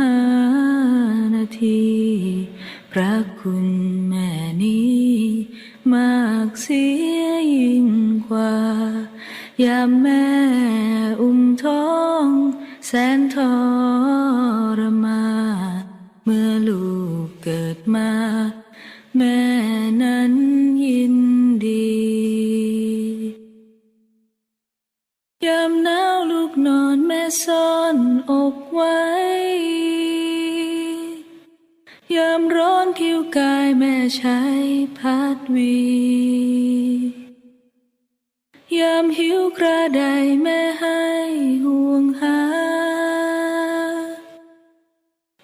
า พระคุณแม่นี้ มากเสียยิ่งกว่า ยามแม่อุ้มท้อง แสนทองายแม่ใช้พัดวี ยามหิวกระไดแม่ให้ห่วงหา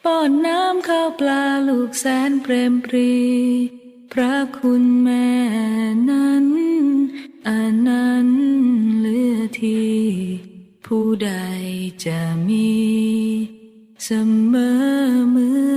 ป้อนน้ำข้าวปลาลูกแสนเปรมปรี พระคุณแม่นั้นอันนั้นเหลือที่ผู้ใดจะมี เสมอเมือ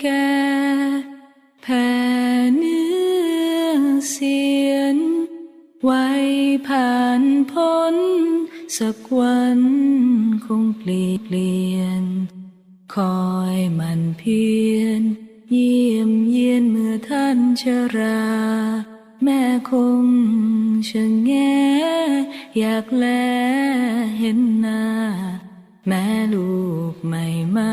แก่แผ่เนื้อเสียน ไว้ผ่านพ้น สักวันคงเปลี่ยนเปลี่ยน คอยมันเพียรเยี่ยมเยียนเมื่อท่านชรา แม่คงชะแงอยากแลเห็นหน้า แม่ลูกไม่มา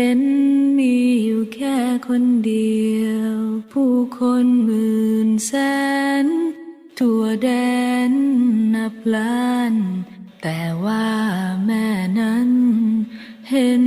เห็นมีอยู่แค่คนเดียว ผู้คนหมื่นแสน ทั่วแดนนับล้าน แต่ว่าแม่นั้น เห็น